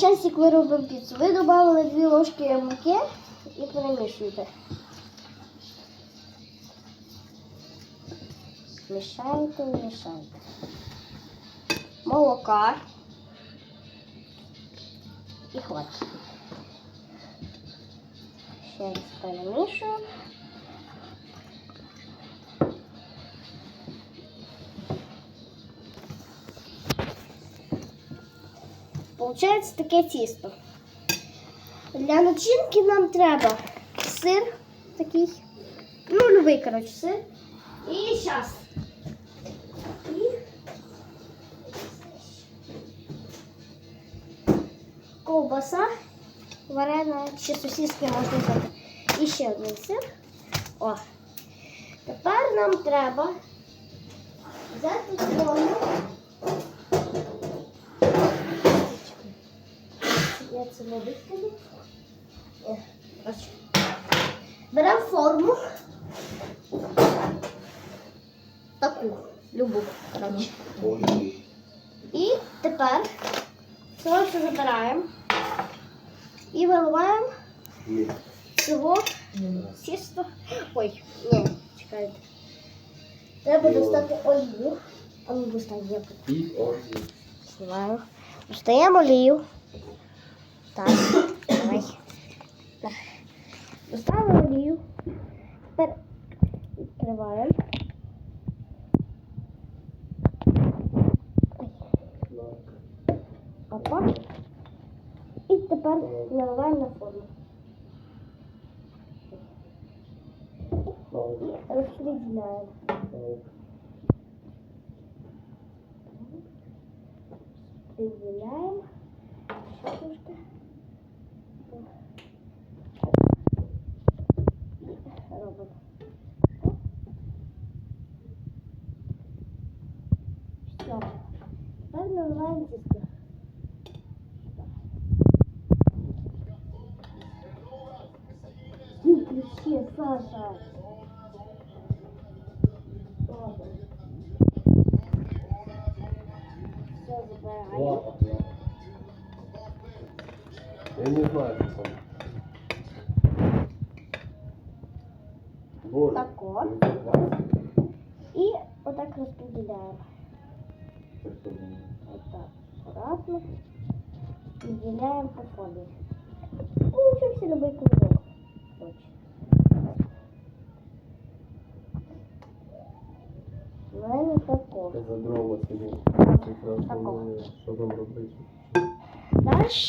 часик ви робимо піцу. Ви додали дві ложки муки і перемішуєте. Мішаєте, мішаєте. Молока. І хватить. Ще раз перемішую. Получається таке тісто. Для начинки нам треба сир такий, ну, любий, коротше, сир. І зараз. І ковбаса, варена, ще сосиски можна взяти. І ще один сир. О. Тепер нам треба взяти форму. Я це не викину. Е, коротше. Беремо форму. Таку, любу, коротше. Ой. І тепер це все забираємо і виливаємо Ні. цього тісто. Ой, ні, чекайте. Треба достати олію. А ну достань я тут І орді. знімаю. Достаємо олію. Так, давай. Доставимо олію. Тепер відкриваємо. Опа. І тепер наливаємо на форму. І розподіляємо. Розподіляємо. Ще Все. Тепер наливаємо тісто. Выключи, Саша. Все, забираем. Ладно. Я не знаю. Боже. Тако. ну, це класно. И вот так распределяем. Аккуратно. Разделяем по форме. Получился любой кружок. Наверное, тако. Я за дрова сидів. Якраз Тако. думаю, що там робити. Далі